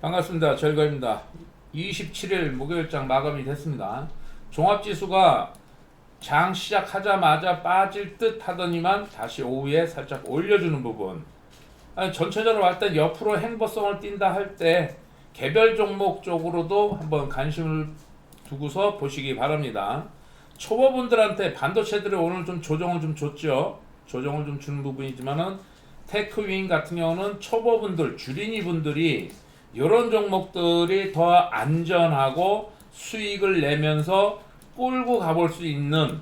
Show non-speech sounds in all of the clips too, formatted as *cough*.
반갑습니다. 절거입니다. 27일 목요일장 마감이 됐습니다. 종합지수가 장 시작하자마자 빠질 듯 하더니만 다시 오후에 살짝 올려주는 부분. 아니, 전체적으로 볼때 옆으로 행보성을 띈다 할 때 개별 종목 쪽으로도 한번 관심을 두고서 보시기 바랍니다. 초보분들한테 반도체들이 오늘 좀 조정을 좀 줬죠. 조정을 좀 주는 부분이지만은 테크윙 같은 경우는 초보분들, 주린이 분들이 이런 종목들이 더 안전하고 수익을 내면서 끌고 가볼 수 있는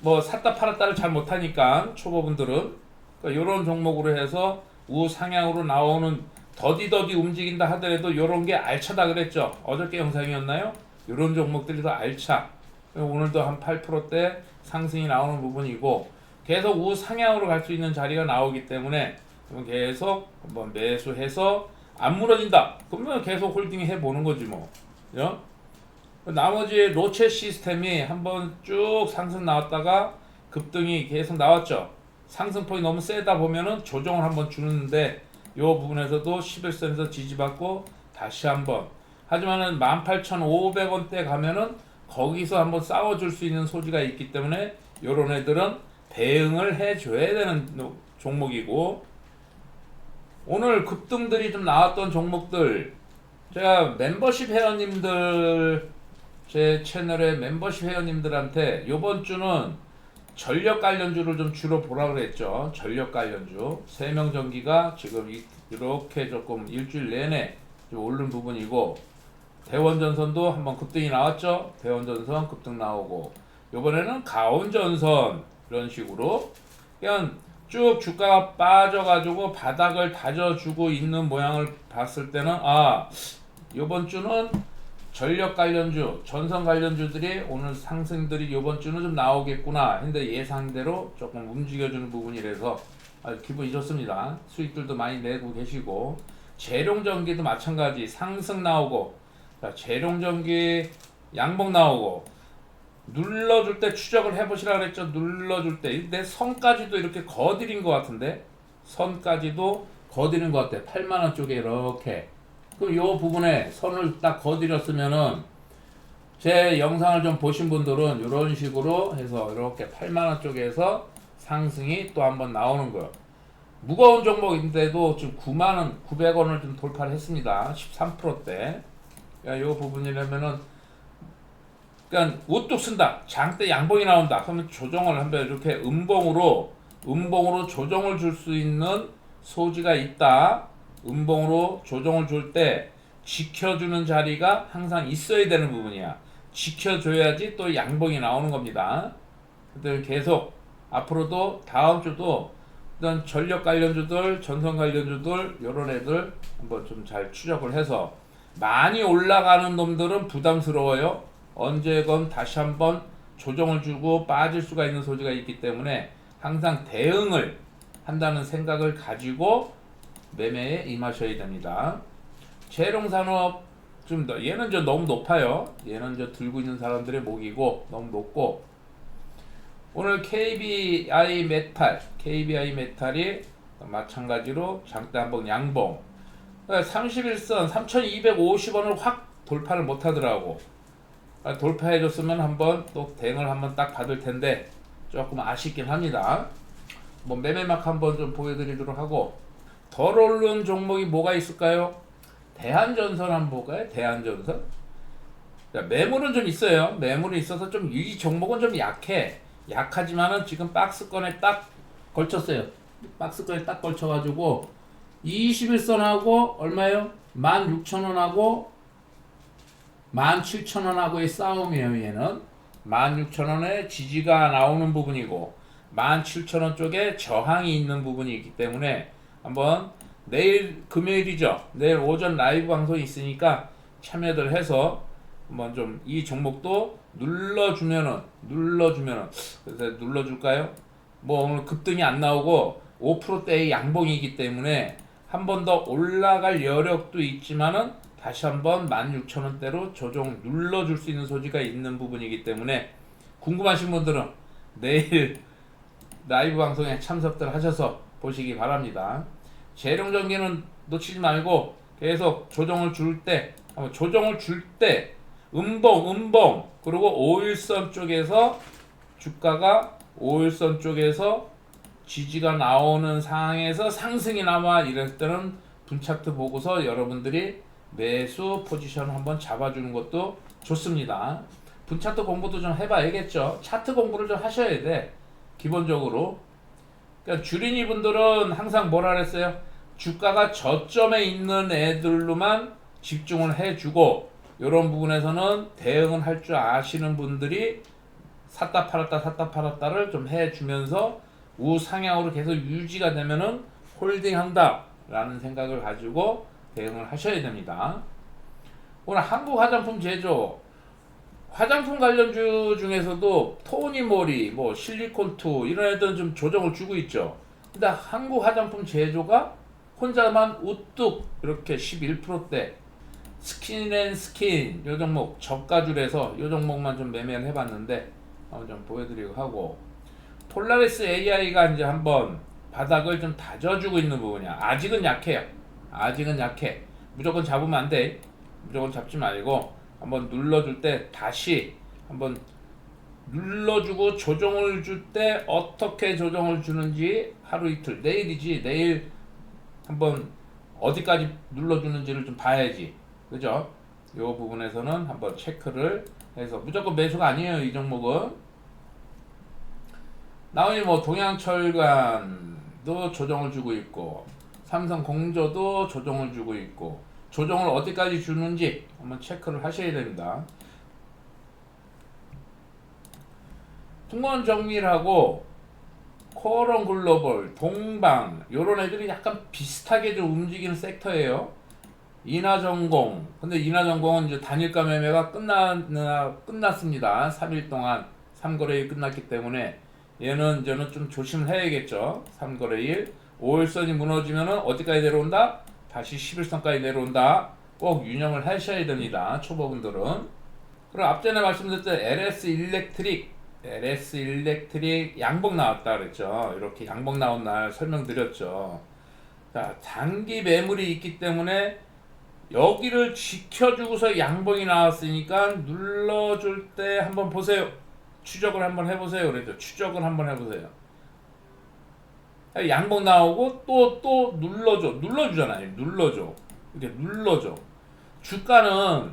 뭐 샀다 팔았다를 잘 못하니까 초보분들은 그러니까 이런 종목으로 해서 우상향으로 나오는 더디더디 움직인다 하더라도 이런 게 알차다 그랬죠 어저께 영상이었나요? 이런 종목들이 더 알차 오늘도 한 8%대 상승이 나오는 부분이고 계속 우상향으로 갈 수 있는 자리가 나오기 때문에 계속 한번 매수해서 안 무너진다. 그러면 계속 홀딩 해 보는 거지 뭐. 요? 나머지 로체 시스템이 한번 쭉 상승 나왔다가 급등이 계속 나왔죠. 상승폭이 너무 세다 보면은 조정을 한번 주는데 이 부분에서도 11선에서 지지받고 다시 한번 하지만은 18,500원대 가면은 거기서 한번 싸워줄 수 있는 소지가 있기 때문에 요런 애들은 대응을 해줘야 되는 종목이고 오늘 급등들이 좀 나왔던 종목들 제가 멤버십 회원님들 제 채널의 멤버십 회원님들한테 이번 주는 전력 관련주를 좀 주로 보라 그랬죠. 전력 관련주 세명 전기가 지금 이- 이렇게 조금 일주일 내내 좀 오른 부분이고 대원전선도 한번 급등이 나왔죠. 대원전선 급등 나오고 이번에는 가온전선 이런 식으로 그냥 쭉 주가가 빠져가지고 바닥을 다져주고 있는 모양을 봤을 때는 아 이번 주는 전력 관련주, 전선 관련주들이 오늘 상승들이 이번 주는 좀 나오겠구나. 했는데 예상대로 조금 움직여주는 부분이라서 아주 기분이 좋습니다. 수익들도 많이 내고 계시고. 재룡전기도 마찬가지. 상승 나오고. 자, 재룡전기 양봉 나오고 눌러줄 때 추적을 해보시라 그랬죠. 눌러줄 때. 내 선까지도 이렇게 거드린 것 같은데 선까지도 거드린 것 같아. 8만 원 쪽에 이렇게. 그럼 요 부분에 선을 딱 거드렸으면은 제 영상을 좀 보신 분들은 이런 식으로 해서 이렇게 8만 원 쪽에서 상승이 또 한번 나오는 거예요. 무거운 종목인데도 지금 9만 원, 900원을 좀 돌파를 했습니다. 13%대. 그러니까 요 부분이라면은 그러니까 우뚝 쓴다. 장대 양봉이 나온다. 그러면 조정을 한번 이렇게 음봉으로 음봉으로 조정을 줄 수 있는 소지가 있다. 음봉으로 조정을 줄 때 지켜주는 자리가 항상 있어야 되는 부분이야. 지켜줘야지 또 양봉이 나오는 겁니다. 근데 계속 앞으로도 다음 주도 어떤 전력 관련주들, 전선 관련주들 이런 애들 한번 좀 잘 추적을 해서 많이 올라가는 놈들은 부담스러워요. 언제건 다시 한번 조정을 주고 빠질 수가 있는 소지가 있기 때문에 항상 대응을 한다는 생각을 가지고 매매에 임하셔야 됩니다. 재롱산업 좀 더, 얘는 저 너무 높아요. 얘는 저 들고 있는 사람들의 목이고 너무 높고 오늘 KBI 메탈, KBI 메탈이 마찬가지로 한번 양봉 31선 3250원을 확 돌파를 못 하더라고. 아, 돌파해줬으면 한번 또 대응을 한번 딱 받을 텐데 조금 아쉽긴 합니다. 뭐 매매막 한번 좀 보여드리도록 하고 덜 오른 종목이 뭐가 있을까요? 대한전선 한번 볼까요? 대한전선. 자, 매물은 좀 있어요. 매물이 있어서 좀 이 종목은 좀 약해. 약하지만은 지금 박스권에 딱 걸쳤어요. 박스권에 딱 걸쳐가지고 21선하고 얼마요? 16,000원하고 17,000원하고의 싸움이에요, 얘는. 16,000원에 지지가 나오는 부분이고 17,000원 쪽에 저항이 있는 부분이 있기 때문에 한번 내일 금요일이죠. 내일 오전 라이브 방송이 있으니까 참여들 해서 한번 좀 이 종목도 눌러주면은 눌러주면은 그래서 눌러줄까요? 뭐 오늘 급등이 안 나오고 5%대의 양봉이기 때문에 한 번 더 올라갈 여력도 있지만은 다시 한번 16,000원대로 조정 눌러줄 수 있는 소지가 있는 부분이기 때문에 궁금하신 분들은 내일 라이브 방송에 참석들 하셔서 보시기 바랍니다. 재룡전기는 놓치지 말고 계속 조정을 줄 때, 조정을 줄 때, 음봉, 음봉, 그리고 5일선 쪽에서 주가가 5일선 쪽에서 지지가 나오는 상황에서 상승이 나와 이럴 때는 분차트 보고서 여러분들이 매수 포지션 한번 잡아주는 것도 좋습니다. 분차트 공부도 좀 해봐야겠죠. 차트 공부를 좀 하셔야 돼. 기본적으로. 그러니까 주린이 분들은 항상 뭐라 그랬어요? 주가가 저점에 있는 애들로만 집중을 해주고 이런 부분에서는 대응을 할 줄 아시는 분들이 샀다 팔았다 샀다 팔았다를 좀 해주면서 우상향으로 계속 유지가 되면은 홀딩한다 라는 생각을 가지고 대응을 하셔야 됩니다. 오늘 한국 화장품 제조 화장품 관련주 중에서도 토니모리, 뭐 실리콘투 이런 애들은 좀 조정을 주고 있죠. 근데 한국 화장품 제조가 혼자만 우뚝 이렇게 11%대 스킨앤스킨 요 종목 저가줄에서 요 종목만 좀 매매를 해봤는데 한번 좀 보여드리고 하고 폴라리스 AI가 이제 한번 바닥을 좀 다져주고 있는 부분이야. 아직은 약해요. 아직은 약해. 무조건 잡으면 안 돼. 무조건 잡지 말고 한번 눌러줄 때 다시 한번 눌러주고 조정을 줄 때 어떻게 조정을 주는지 하루 이틀 내일이지 내일 한번 어디까지 눌러주는지를 좀 봐야지 그죠? 이 부분에서는 한번 체크를 해서 무조건 매수가 아니에요 이 종목은 나오니 뭐 동양철관도 조정을 주고 있고 삼성 공조도 조정을 주고 있고 조정을 어디까지 주는지 한번 체크를 하셔야 됩니다. 통원정밀하고 코런 글로벌, 동방 이런 애들이 약간 비슷하게 좀 움직이는 섹터예요. 인하전공. 근데 인하전공은 이제 단일가 매매가 끝나 끝났습니다. 3일 동안 3거래일 끝났기 때문에 얘는 이제는 좀 조심을 해야겠죠. 3거래일 5일선이 무너지면은 어디까지 내려온다? 다시 11선까지 내려온다. 꼭 유념을 하셔야 됩니다. 초보분들은. 그리고 앞전에 말씀드렸던 LS 일렉트릭, LS 일렉트릭 양봉 나왔다 그랬죠. 이렇게 양봉 나온 날 설명드렸죠. 자, 단기 매물이 있기 때문에 여기를 지켜주고서 양봉이 나왔으니까 눌러줄 때 한번 보세요. 추적을 한번 해보세요. 그랬죠. 추적을 한번 해보세요. 양봉 나오고 또 또 눌러줘. 눌러주잖아요 눌러줘. 이렇게 눌러줘. 주가는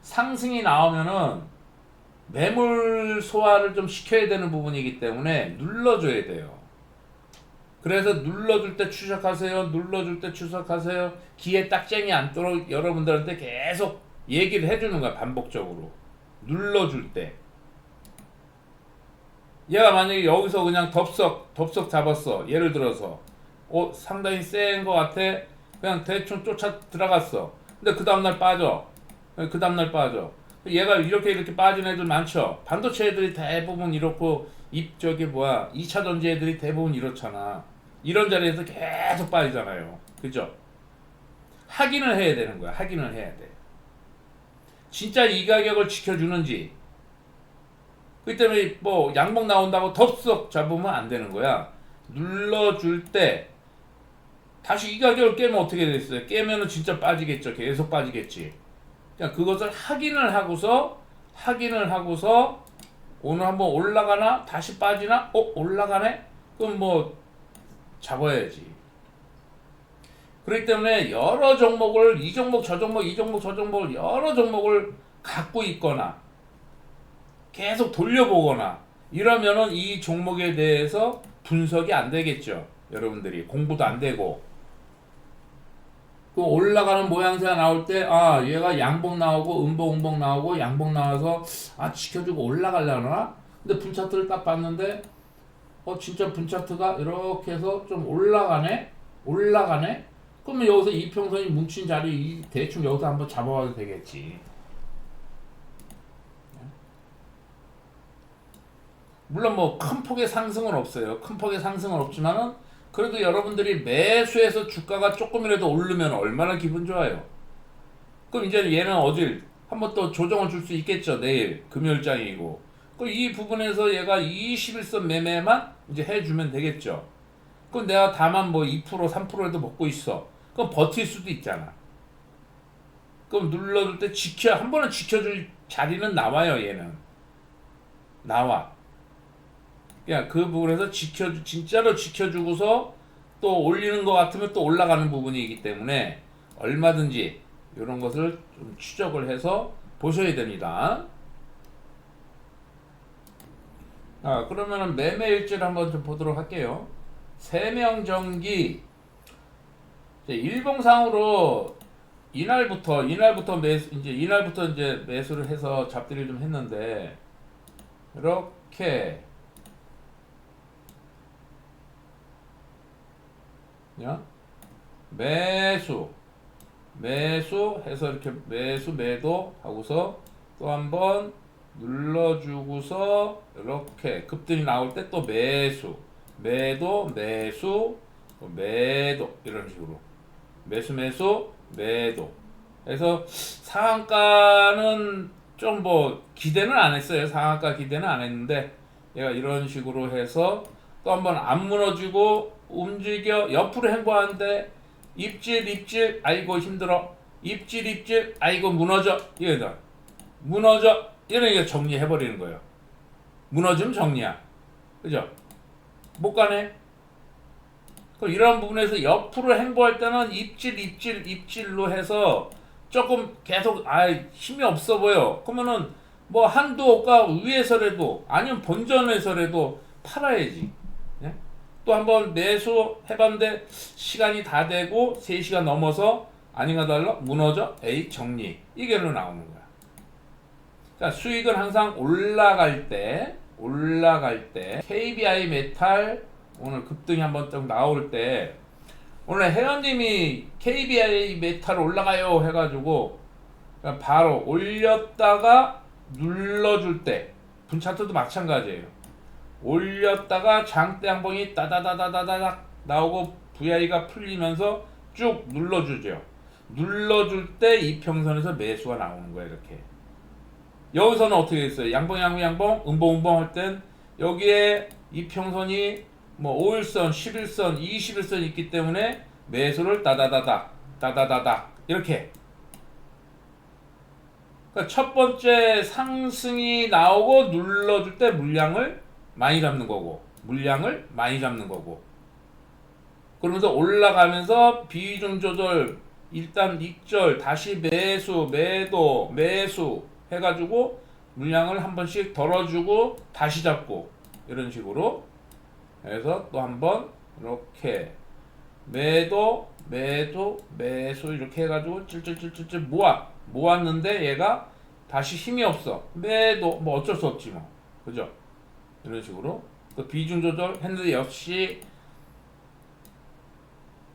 상승이 나오면은 매물 소화를 좀 시켜야 되는 부분이기 때문에 눌러줘야 돼요. 그래서 눌러줄 때 추적하세요. 눌러줄 때 추적하세요. 기에 딱쟁이 않도록 여러분들한테 계속 얘기를 해주는 거야 반복적으로. 눌러줄 때 얘가 만약에 여기서 그냥 덥석 덥석 잡았어. 예를 들어서. 어 상당히 센 거 같아. 그냥 대충 쫓아 들어갔어. 근데 그 다음날 빠져. 그 다음날 빠져. 얘가 이렇게 이렇게 빠진 애들 많죠? 반도체 애들이 대부분 이렇고 입 저기 뭐야 2차 전지 애들이 대부분 이렇잖아. 이런 자리에서 계속 빠지잖아요. 그죠? 확인을 해야 되는 거야. 확인을 해야 돼. 진짜 이 가격을 지켜주는지 그 때문에 뭐 양봉 나온다고 덥석 잡으면 안 되는 거야. 눌러줄 때 다시 이 가격을 깨면 어떻게 됐어요? 깨면은 진짜 빠지겠죠. 계속 빠지겠지. 그러니까 그것을 확인을 하고서 확인을 하고서 오늘 한번 올라가나 다시 빠지나 어 올라가네 그럼 뭐 잡아야지. 그렇기 때문에 여러 종목을 이 종목 저 종목 이 종목 저 종목을 여러 종목을 갖고 있거나 계속 돌려보거나 이러면은 이 종목에 대해서 분석이 안 되겠죠. 여러분들이 공부도 안 되고. 그 올라가는 모양새가 나올 때 아 얘가 양봉 나오고 음봉 음봉 나오고 양봉 나와서 아 지켜주고 올라갈려나? 근데 분차트를 딱 봤는데 어 진짜 분차트가 이렇게 해서 좀 올라가네? 올라가네? 그러면 여기서 이평선이 뭉친 자리 대충 여기서 한번 잡아봐도 되겠지 물론 뭐 큰 폭의 상승은 없어요. 큰 폭의 상승은 없지만은 그래도 여러분들이 매수해서 주가가 조금이라도 오르면 얼마나 기분 좋아요. 그럼 이제 얘는 어딜 한번 또 조정을 줄 수 있겠죠. 내일 금요일장이고. 그럼 이 부분에서 얘가 21선 매매만 이제 해주면 되겠죠. 그럼 내가 다만 뭐 2% 3%라도 먹고 있어. 그럼 버틸 수도 있잖아. 그럼 눌러줄 때 지켜 한 번은 지켜줄 자리는 나와요 얘는 나와 그냥 그 부분에서 지켜 진짜로 지켜주고서 또 올리는 것 같으면 또 올라가는 부분이기 때문에 얼마든지 이런 것을 좀 추적을 해서 보셔야 됩니다. 아 그러면은 매매 일지를 한번 좀 보도록 할게요. 세명전기 이제 일봉상으로 이날부터 이날부터 매수 이제 이날부터 이제 매수를 해서 잡들이를 좀 했는데 이렇게 야? 매수. 매수 해서 이렇게 매수 매도 하고서 또 한번 눌러주고서 이렇게 급등이 나올 때 또 매수. 매도 매수 또 매도. 이런 식으로. 매수 매수 매도. 그래서 상한가는 좀 뭐 기대는 안 했어요. 상한가 기대는 안 했는데 얘가 이런 식으로 해서 또 한번 안 무너지고 움직여 옆으로 행보하는데 입질 입질 아이고 힘들어. 입질 입질 아이고 무너져. 이거다. 무너져. 이런 게 정리해 버리는 거예요. 무너지면 정리야. 그죠? 못 가네. 그럼 이런 부분에서 옆으로 행보할 때는 입질 입질 입질로 해서 조금 계속 아 힘이 없어 보여. 그러면은 뭐 한두 호가 위에서라도 아니면 본전에서라도 팔아야지. 예? 또 한 번 매수 해봤는데 시간이 다 되고 3시간 넘어서 아닌가 달라? 무너져? 에이 정리. 이게로 나오는 거야. 그러니까 수익은 항상 올라갈 때 올라갈 때 KBI 메탈 오늘 급등이 한번 좀 나올 때 오늘 혜연님이 KBI 메탈 올라가요 해가지고 바로 올렸다가 눌러줄 때 분차트도 마찬가지예요. 올렸다가 장대 양봉이 따다다다다닥 나오고 VI가 풀리면서 쭉 눌러주죠. 눌러줄 때 이평선에서 매수가 나오는 거예요 이렇게. 여기서는 어떻게 됐어요? 양봉 양봉 양봉 음봉 음봉 할 땐 여기에 이평선이 뭐 5일선, 11선, 21선 있기 때문에 매수를 따다다닥 따다다닥 이렇게 그러니까 첫 번째 상승이 나오고 눌러줄 때 물량을 많이 잡는 거고 물량을 많이 잡는 거고. 그러면서 올라가면서 비중 조절 일단 익절 다시 매수 매도 매수 해가지고 물량을 한 번씩 덜어주고 다시 잡고 이런 식으로 해서 또 한 번 이렇게 매도 매도 매수 이렇게 해가지고 찔찔찔찔찔 모아 모았는데 얘가 다시 힘이 없어. 매도 뭐 어쩔 수 없지 뭐. 그죠 이런 식으로. 또 비중 조절 했는데 역시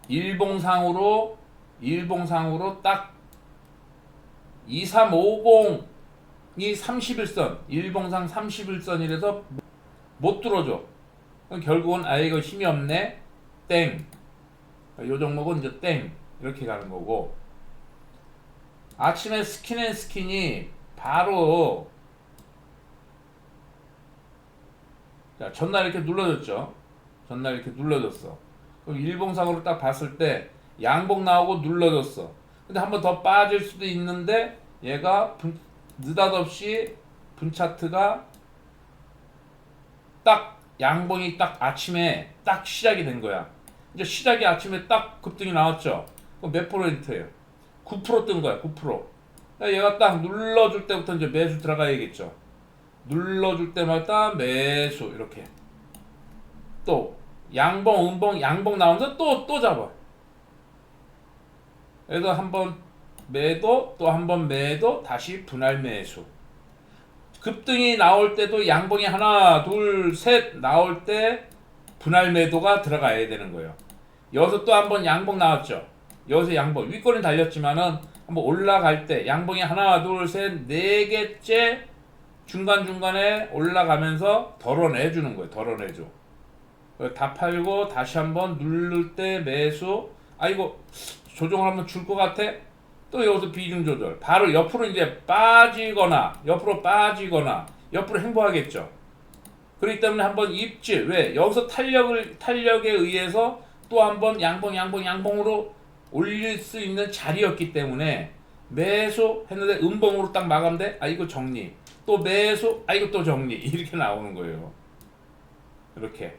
일봉상으로 일봉상으로 딱 2350이 31선 일봉상 31선이라서 못 뚫어줘. 그럼 결국은 아 이거 힘이 없네. 땡. 요 종목은 이제 땡. 이렇게 가는 거고. 아침에 스킨앤스킨이 바로 자 전날 이렇게 눌러졌죠. 전날 이렇게 눌러졌어. 그럼 일봉상으로 딱 봤을 때 양봉 나오고 눌러졌어. 근데 한 번 더 빠질 수도 있는데 얘가 분, 느닷없이 분차트가 딱 양봉이 딱 아침에 딱 시작이 된 거야. 이제 시작이 아침에 딱 급등이 나왔죠. 그럼 몇 퍼센트예요? 9%뜬 거야. 9%. 그러니까 얘가 딱 눌러줄 때부터 이제 매수 들어가야겠죠. 눌러줄 때마다 매수 이렇게. 또 양봉, 음봉, 양봉 나오면서 또 또 잡아. 그래서 한번 매도 또 한 번 매도 다시 분할 매수. 급등이 나올 때도 양봉이 하나, 둘, 셋 나올 때 분할 매도가 들어가야 되는 거예요. 여기서 또 한 번 양봉 나왔죠. 여기서 양봉 윗골은 달렸지만은 한번 올라갈 때 양봉이 하나, 둘, 셋, 네 개째 중간 중간에 올라가면서 덜어내 주는 거예요. 덜어내줘. 다 팔고 다시 한번 누를 때 매수. 아 이거 조정을 한번 줄 것 같아. 또 여기서 비중 조절. 바로 옆으로 이제 빠지거나 옆으로 빠지거나 옆으로 행보하겠죠. 그렇기 때문에 한번 입질 왜 여기서 탄력을 탄력에 의해서 또 한번 양봉 양봉 양봉으로 올릴 수 있는 자리였기 때문에 매수 했는데 음봉으로 딱 마감돼 아 이거 정리 또 매수 아 이거 또 정리. *laughs* 이렇게 나오는 거예요. 이렇게.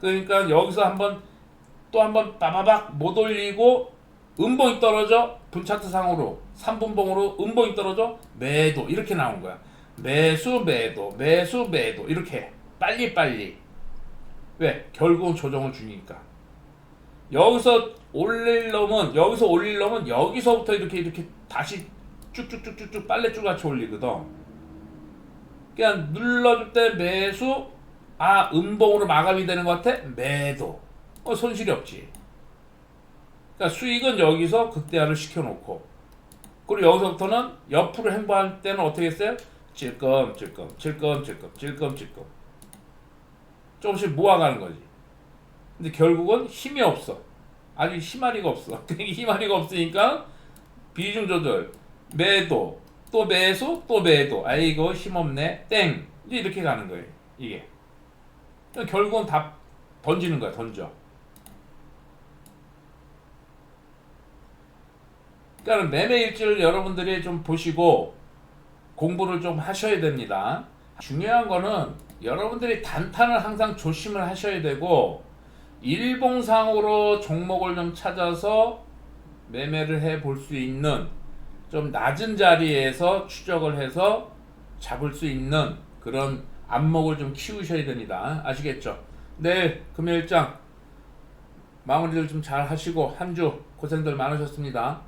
그러니까 여기서 한번 또 한번 빠바박 못 올리고 음봉이 떨어져 분차트 상으로 3분봉으로 음봉이 떨어져 매도. 이렇게 나온 거야. 매수 매도 매수 매도. 이렇게. 빨리 빨리. 왜? 결국은 조정을 주니까. 여기서 올릴 놈은 여기서 올릴 놈은 여기서부터 이렇게 이렇게 다시 쭉쭉쭉쭉쭉 빨래줄 같이 올리거든. 그냥 눌러줄 때 매수 아 음봉으로 마감이 되는 것 같아 매도 어 손실이 없지. 그러니까 수익은 여기서 극대화를 시켜놓고 그리고 여기서부터는 옆으로 행보할 때는 어떻게 했어요? 찔끔 찔끔 찔끔 조금씩 모아가는 거지. 근데 결국은 힘이 없어. 아직 힘아리가 없어. *laughs* 그러니까 힘아리가 없으니까 비중 조절, 매도, 또 매수, 또 매도. 아이고 힘없네. 땡. 이렇게 가는 거예요. 이게. 그러니까 결국은 다 던지는 거야. 던져. 그러니까 매매 일지를 여러분들이 좀 보시고 공부를 좀 하셔야 됩니다. 중요한 거는 여러분들이 단타는 항상 조심을 하셔야 되고 일봉상으로 종목을 좀 찾아서 매매를 해 볼 수 있는 좀 낮은 자리에서 추적을 해서 잡을 수 있는 그런 안목을 좀 키우셔야 됩니다. 아시겠죠? 내일 금요일장 마무리를 좀 잘 하시고 한 주 고생들 많으셨습니다.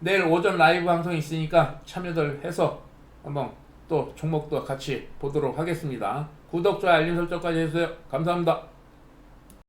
내일 오전 라이브 방송이 있으니까 참여들 해서 한번 또 종목도 같이 보도록 하겠습니다. 구독, 좋아요, 알림 설정까지 해주세요. 감사합니다.